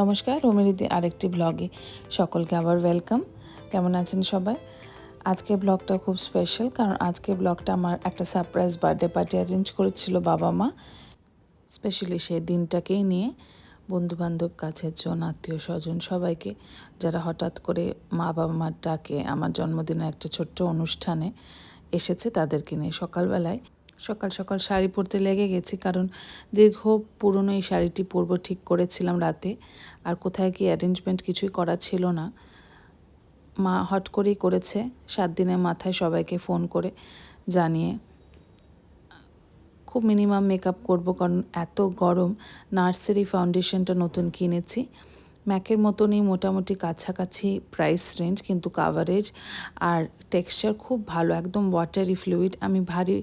নমস্কার রমিরিদি আরেকটি ব্লগে সকলকে আবার ওয়েলকাম কেমন আছেন সবাই? আজকে ব্লগটা খুব স্পেশাল কারণ আজকে ব্লগটা আমার একটা সারপ্রাইজ বার্থডে পার্টি অ্যারেঞ্জ করেছিল বাবা মা। স্পেশালি সেই দিনটাকেই নিয়ে বন্ধুবান্ধব, কাছের জন, আত্মীয় স্বজন সবাইকে যারা হঠাৎ করে মা বাবা মার ডাকে, আমার জন্মদিনের একটা ছোট্ট অনুষ্ঠানে এসেছে তাদেরকে নিয়ে সকালবেলায় সকাল সকাল শাড়ি পরতে লেগে গেছি, কারণ দীর্ঘ পুরনো এই শাড়িটি পরবো ঠিক করেছিলাম রাতে। আর কোথায় কি অ্যারেঞ্জমেন্ট কিছুই করা ছিল না। মা হট করেই করেছে, সাত দিনের মাথায় সবাইকে ফোন করে জানিয়ে। খুব মিনিমাম মেকআপ করব, কারণ এত গরম নার্সারি ফাউন্ডেশনটা নতুন কিনেছি। ম্যাকের মতনই মোটামুটি কাছাকাছি প্রাইস রেঞ্জ কিন্তু কাভারেজ আর টেক্সচার খুব ভালো, একদম ওয়াটারি ফ্লুইড আমি ভারী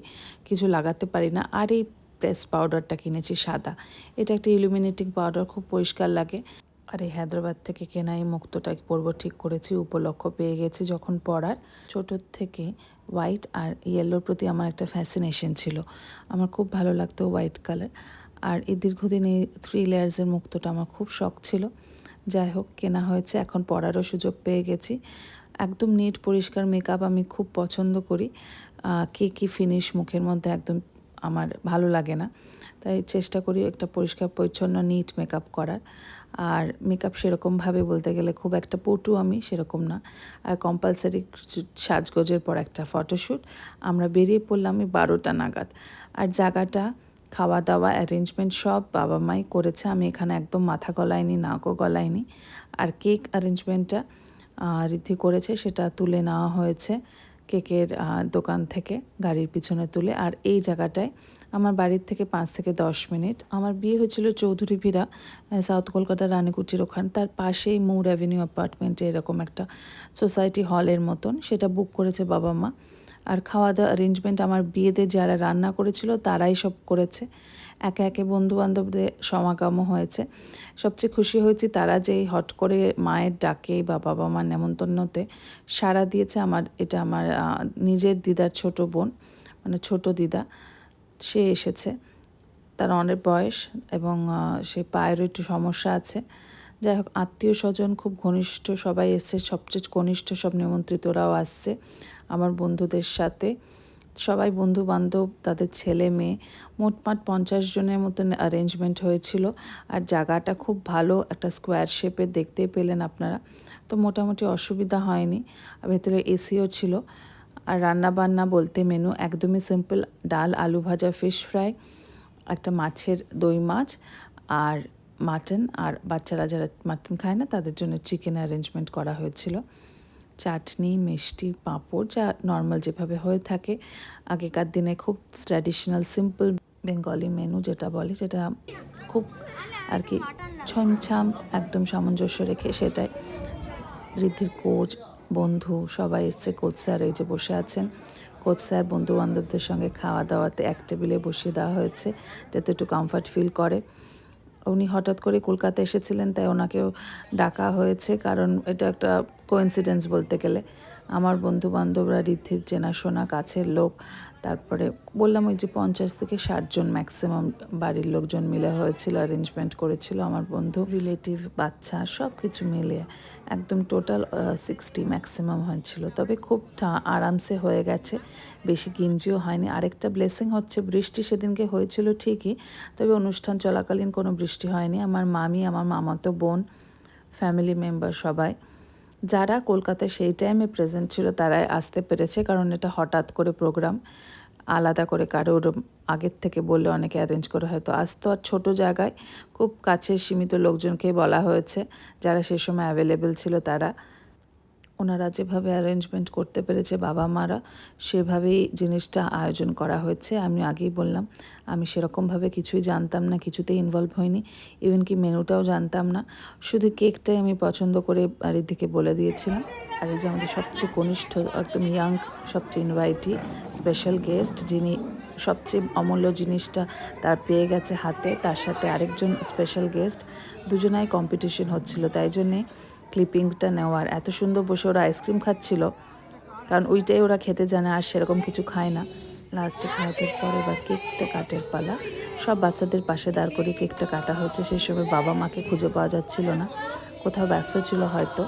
কিছু লাগাতে পারি না। আর এই প্রেস পাউডারটা কিনেছি সাদা। এটা একটা ইলুমিনেটিং পাউডার খুব পরিষ্কার লাগে। আর এই হায়দ্রাবাদ থেকে কেনা এই মুক্তটা পরব ঠিক করেছি, উপলক্ষ পেয়ে গেছি যখন পরার। ছোটোর থেকে হোয়াইট আর ইয়েলোর প্রতি আমার একটা ফ্যাসিনেশন ছিল। আমার খুব ভালো লাগতো হোয়াইট কালার আর এই দীর্ঘদিন এই থ্রি লেয়ার্সের মুক্তটা আমার খুব শখ ছিল। যাই হোক, কেনা হয়েছে, এখন পড়ারও সুযোগ পেয়ে গেছি। একদম নিট পরিষ্কার মেকআপ আমি খুব পছন্দ করি। কি কি ফিনিশ মুখের মধ্যে একদম আমার ভালো লাগে না। তাই চেষ্টা করি একটা পরিষ্কার, পরিচ্ছন্ন নিট মেকআপ করার। আর মেকআপ সেরকমভাবে বলতে গেলে খুব একটা পটু আমি সেরকম না। আর কম্পালসারি সাজগোজের পর একটা ফটোশ্যুট আমরা বেরিয়ে পড়লাম আমি বারোটা নাগাদ। আর জায়গাটা খাওয়া দাওয়া অ্যারেঞ্জমেন্ট সব বাবা মাই করেছে। আমি এখানে একদম মাথা গলায়নি নাকও গলায়নি আর কেক অ্যারেঞ্জমেন্টটা রিদ্ধি করেছে, সেটা তুলে নেওয়া হয়েছে কেকের দোকান থেকে, গাড়ির পিছনে তুলে। আর এই জায়গাটায় আমার বাড়ির থেকে পাঁচ থেকে দশ মিনিট। আমার বিয়ে হয়েছিল চৌধুরী ভিরা সাউথ কলকাতার রানীকুটির ওখান। তার পাশেই মৌর অ্যাভিনিউ অ্যাপার্টমেন্টে এরকম একটা সোসাইটি হলের মতন। সেটা বুক করেছে বাবা মা। আর খাওয়া দাওয়া অ্যারেঞ্জমেন্ট আমার বিয়েতে যারা রান্না করেছিল তারাই সব করেছে। একে একে বন্ধু বান্ধবদের সমাগমও হয়েছে। সবচেয়ে খুশি হয়েছি তারা যেই হট করে মায়ের ডাকে বা বাবা মার নেমন্তন্নতে সাড়া দিয়েছে আমার, এটা আমার নিজের দিদার ছোট বোন মানে ছোট দিদা, সে এসেছে। তার অনেক বয়স এবং সে পায়েরও একটু সমস্যা আছে। যাই হোক, আত্মীয় স্বজন খুব ঘনিষ্ঠ, সবাই এসছে, সবচেয়ে ঘনিষ্ঠ সব নিমন্ত্রিতরাও আসছে আমার বন্ধুদের সাথে। সবাই বন্ধু বান্ধব তাদের ছেলে মেয়ে, মোটমাট পঞ্চাশ জনের মতন অ্যারেঞ্জমেন্ট হয়েছিল। আর জায়গাটা খুব ভালো, একটা স্কোয়ার শেপের দেখতে পেলেন আপনারা। তো মোটামুটি অসুবিধা হয়নি ভেতরে এসিও ছিল। আর রান্না বান্না বলতে মেনু একদমই সিম্পল ডাল, আলু ভাজা ফিশ ফ্রাই একটা মাছের দই মাছ, আর মাটন আর বাচ্চারা যারা মাটন খায় না, তাদের জন্য চিকেন অ্যারেঞ্জমেন্ট করা হয়েছিল। চাটনি, মিষ্টি, পাঁপড়, যা নর্মাল যেভাবে হয়ে থাকে। আগেকার দিনে খুব ট্র্যাডিশনাল সিম্পল বেঙ্গলি মেনু যেটা বলে যেটা খুব আর কি ছমছাম, একদম সামঞ্জস্য রেখে সেটাই। ঋদ্ধির কোচ, বন্ধু, সবাই এসছে কোচ স্যার এই যে বসে আছেন। কোচ স্যার বন্ধু বান্ধবদের সঙ্গে খাওয়া দাওয়াতে এক টেবিলে বসিয়ে দেওয়া হয়েছে, যাতে একটু কমফর্ট ফিল করে। উনি হঠাৎ করে কলকাতা এসেছিলেন, তাই ওনাকেও ডাকা হয়েছে, কারণ এটা একটা কোইন্সিডেন্স বলতে গেলে। আমার বন্ধু বান্ধবরা ঋদ্ধির চেনাশোনা কাছের লোক, তারপরে বললাম ওই যে পঞ্চাশ থেকে ষাটজন ম্যাক্সিমাম বাড়ির লোকজন মিলে হয়েছিল অ্যারেঞ্জমেন্ট করেছিল আমার বন্ধু রিলেটিভ বাচ্চা সব কিছু মিলিয়ে একদম টোটাল সিক্সটি ম্যাক্সিমাম হয়েছিল। তবে খুব আরামসে হয়ে গেছে, বেশি গিঞ্জিও হয়নি। আরেকটা ব্লেসিং হচ্ছে বৃষ্টি সেদিনকে হয়েছিল ঠিকই, তবে অনুষ্ঠান চলাকালীন কোনো বৃষ্টি হয়নি। আমার মামি, আমার মামাতো বোন ফ্যামিলি মেম্বার সবাই যারা কলকাতায় সেই টাইমে প্রেজেন্ট ছিল, তারাই আসতে পেরেছে। কারণ এটা হঠাৎ করে প্রোগ্রাম আলাদা করে কারোর আগের থেকে বললে অনেকে অ্যারেঞ্জ করে হয়তো আসতো। আর ছোটো জায়গায় খুব কাছের সীমিত লোকজনকে বলা হয়েছে, যারা সে সময় অ্যাভেলেবেল ছিল তারা। ওনারা যেভাবে অ্যারেঞ্জমেন্ট করতে পেরেছে বাবা মারা, সেভাবেই জিনিসটা আয়োজন করা হয়েছে। আমি আগেই বললাম, আমি সেরকমভাবে কিছুই জানতাম না, কিছুতেই ইনভলভ হইনি। ইভেন কি মেনুটাও জানতাম না। শুধু কেকটাই আমি পছন্দ করে বাড়ির দিকে বলে দিয়েছিলাম। আর এই যে আমাদের সবচেয়ে কনিষ্ঠ, একদম ইয়াং সবচেয়ে ইনভাইটি স্পেশাল গেস্ট যিনি সবচেয়ে অমূল্য জিনিসটা তার পেয়ে গেছে হাতে, তার সাথে আরেকজন স্পেশাল গেস্ট দুজনাই কম্পিটিশন হচ্ছিল। তাই জন্যে ক্লিপিংসটা নেওয়ার। এত সুন্দর বসে ওরা আইসক্রিম খাচ্ছিল। কারণ ওইটাই ওরা খেতে জানে, আর সেরকম কিছু খায় না। লাস্টে খাওয়াতের পরে বা কেকটা কাটের পালা। সব বাচ্চাদের পাশে দাঁড় করে কেকটা কাটা হয়েছে সেই সময় বাবা মাকে খুঁজে পাওয়া যাচ্ছিল না। কোথাও ব্যস্ত ছিল হয়তো।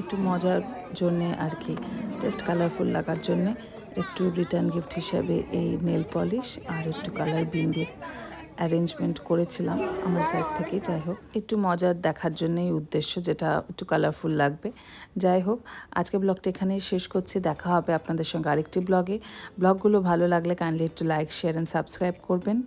একটু মজার জন্যে আর কি জাস্ট কালারফুল লাগার জন্যে একটু রিটার্ন গিফট হিসাবে এই নেল পলিশ আর একটু কালার বিন্দের অ্যারেঞ্জমেন্ট করেছিলাম আমার সাইড থেকে যাই হোক। একটু মজার দেখার জন্যই উদ্দেশ্য, যেটা একটু কালারফুল লাগবে। যাই হোক, আজকে ব্লগটা এখানেই শেষ করছি। দেখা হবে আপনাদের সঙ্গে আরেকটি ব্লগে ব্লগগুলো ভালো লাগলে কাইন্ডলি একটু লাইক শেয়ার অ্যান্ড সাবস্ক্রাইব করবেন।